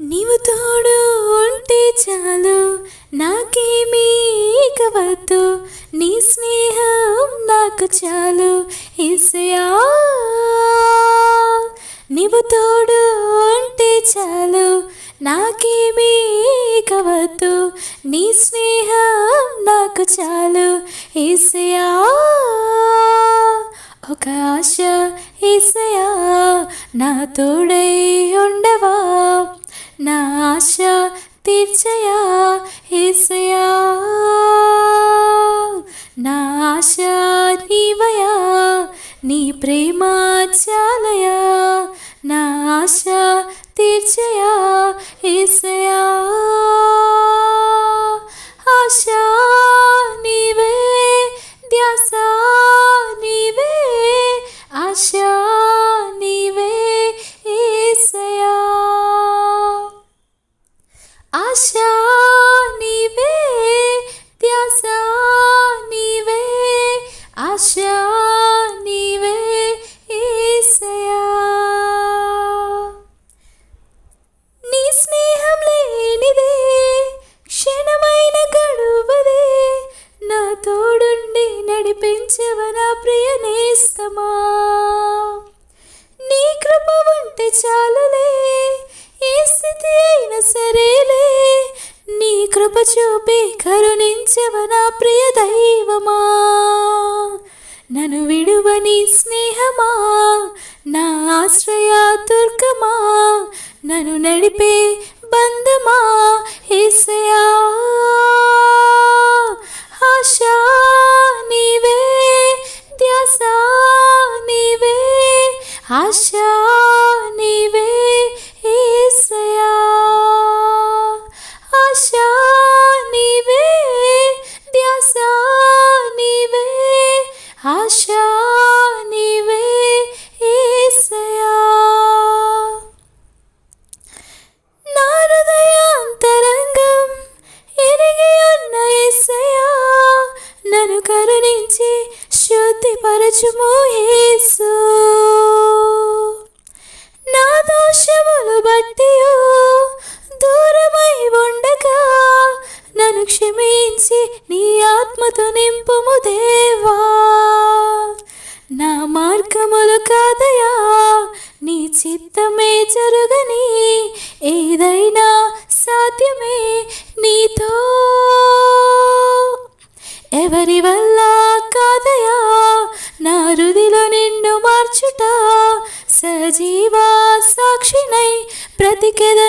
నీవు తోడు ఉంటే చాలు నాకేమీ ఇక నీ స్నేహం నాకు చాలు ఇసయా నీవు తోడు ఉంటే చాలు నాకేమీ ఇక నీ స్నేహం నాకు చాలు ఇసయా ఒక ఆశ ఇసయా నా తోడై ఆశ తీర్చయా ఏసయా నా ఆశ నీవయా నీ ప్రేమ చాలయా నా ఆశ తీర్చయా ఏసయా చాలులే ఏ స్థితి అయినా సరేలే. నీ కృప చూపి కరుణించవ నా ప్రియ దైవమా. నన్ను విడువని స్నేహమా నా ఆశ్రయ ఆశా నీవే క్షమించి నీ ఆత్మతో నింపుము దేవా. నా మార్గములు కాదయా నీ చిత్తమే జరుగని ఏదైనా సాధ్యమే నీతో. ఎవరి వల్ల కాదయా నా రుదిలో నిన్ను మార్చుట సజీవ సాక్షినై బ్రతికెదను